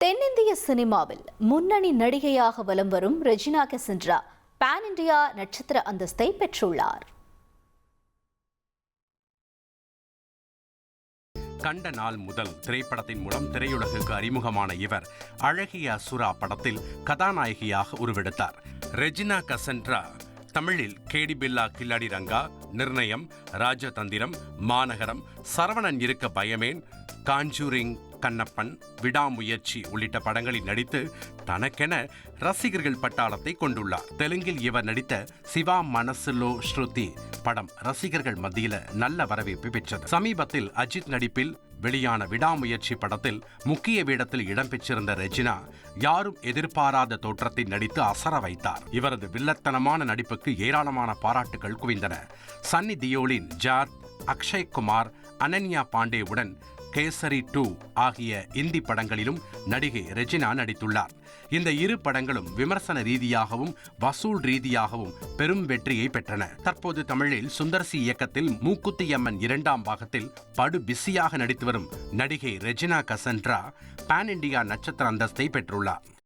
தென்னிந்திய சினிமாவில் முன்னணி நடிகையாக வலம் வரும் ரெஜினா கெசன்ட்ரா பான் இண்டியா நட்சத்திர அந்தஸ்தை பெற்றுள்ளார். கண்ட நாள் முதல் திரைப்படத்தின் மூலம் திரையுலகுக்கு அறிமுகமான இவர் அழகிய அசுரா படத்தில் கதாநாயகியாக உருவெடுத்தார். ரெஜினா கசன்ட்ரா தமிழில் கேடி பில்லா கில்லாடி ரங்கா நிர்ணயம் ராஜதந்திரம் மாநகரம் சரவணன் இருக்க பயமேன் காஞ்சூரிங் கண்ணப்பன் விடாமுயற்சி உள்ளிட்ட படங்களில் நடித்து தனக்கென ரசிகர்கள் பட்டாளத்தை கொண்டுள்ளார். தெலுங்கில் இவர் நடித்த சிவா மனசுலோ ஸ்ருதி படம் ரசிகர்கள் மத்தியில நல்ல வரவேற்பு பெற்றது. சமீபத்தில் அஜித் நடிப்பில் வெளியான விடாமுயற்சி படத்தில் முக்கிய வேடத்தில் இடம்பெற்றிருந்த ரெஜினா யாரும் எதிர்பாராத தோற்றத்தில் நடித்து அசர வைத்தார். இவரது வில்லத்தனமான நடிப்புக்கு ஏராளமான பாராட்டுகள் குவிந்தன. சன்னி தியோலின் ஜார் அக்ஷய் குமார் அனன்யா பாண்டேவுடன் கேசரி டூ ஆகிய இந்தி படங்களிலும் நடிகை ரெஜினா நடித்துள்ளார். இந்த இரு படங்களும் விமர்சன ரீதியாகவும் வசூல் ரீதியாகவும் பெரும் வெற்றியை பெற்றன. தற்போது தமிழில் சுந்தர்சி இயக்கத்தில் மூக்குத்தி அம்மன் இரண்டாம் பாகத்தில் படு பிஸியாக நடித்து வரும் நடிகை ரெஜினா கசன்ட்ரா பான் இண்டியா நட்சத்திர அந்தஸ்தை பெற்றுள்ளார்.